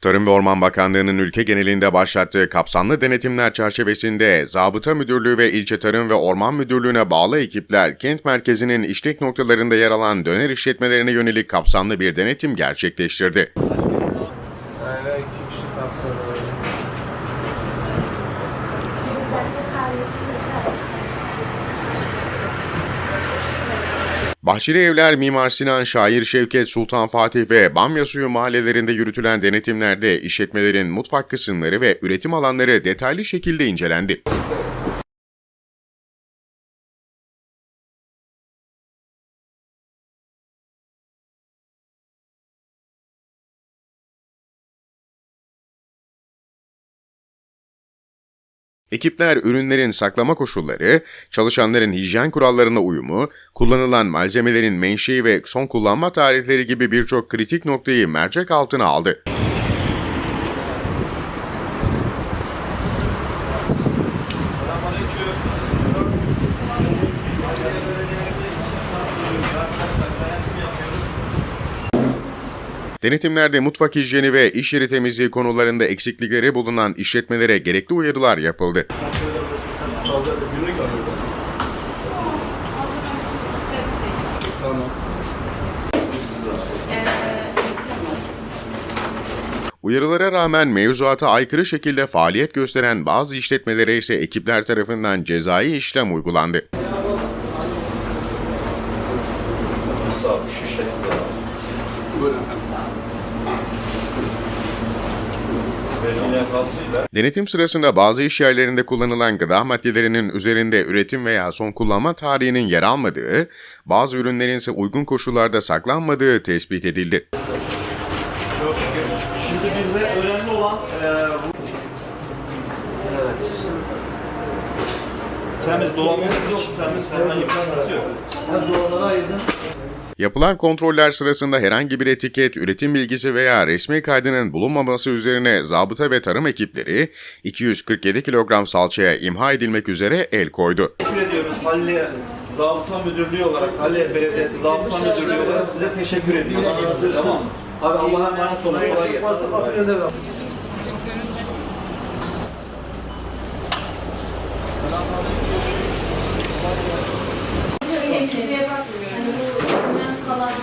Tarım ve Orman Bakanlığı'nın ülke genelinde başlattığı kapsamlı denetimler çerçevesinde Zabıta Müdürlüğü ve İlçe Tarım ve Orman Müdürlüğü'ne bağlı ekipler kent merkezinin işlek noktalarında yer alan döner işletmelerine yönelik kapsamlı bir denetim gerçekleştirdi. Bahçeli Evler Mimar Sinan, Şair Şevket, Sultan Fatih ve Bamya Suyu mahallelerinde yürütülen denetimlerde işletmelerin mutfak kısımları ve üretim alanları detaylı şekilde incelendi. Ekipler ürünlerin saklama koşulları, çalışanların hijyen kurallarına uyumu, kullanılan malzemelerin menşei ve son kullanma tarihleri gibi birçok kritik noktayı mercek altına aldı. Denetimlerde mutfak hijyeni ve iş yeri temizliği konularında eksiklikleri bulunan işletmelere gerekli uyarılar yapıldı. Uyarılara rağmen mevzuata aykırı şekilde faaliyet gösteren bazı işletmelere ise ekipler tarafından cezai işlem uygulandı. Denetim sırasında bazı iş yerlerinde kullanılan gıda maddelerinin üzerinde üretim veya son kullanma tarihinin yer almadığı, bazı ürünlerin ise uygun koşullarda saklanmadığı tespit edildi. Çok şükür. Şimdi bizde önemli olan e, bu... Evet. Temiz dolabımız hiç temiz herhangi bir sıkıntı yok. Yapılan kontroller sırasında herhangi bir etiket, üretim bilgisi veya resmi kaydının bulunmaması üzerine zabıta ve tarım ekipleri 247 kilogram salçaya imha edilmek üzere el koydu. Teşekkür ediyoruz Halil Zabıta Müdürlüğü olarak, Halil Belediyesi Zabıta Müdürlüğü olarak size teşekkür ediyoruz. Tamam mı? Abi Allah'a emanet olun. Kolay gelsin.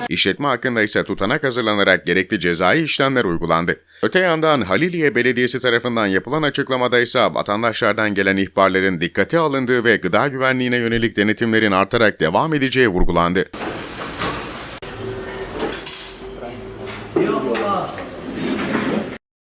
İşletme hakkında ise tutanak hazırlanarak gerekli cezai işlemler uygulandı. Öte yandan Haliliye Belediyesi tarafından yapılan açıklamada ise vatandaşlardan gelen ihbarların dikkate alındığı ve gıda güvenliğine yönelik denetimlerin artarak devam edeceği vurgulandı.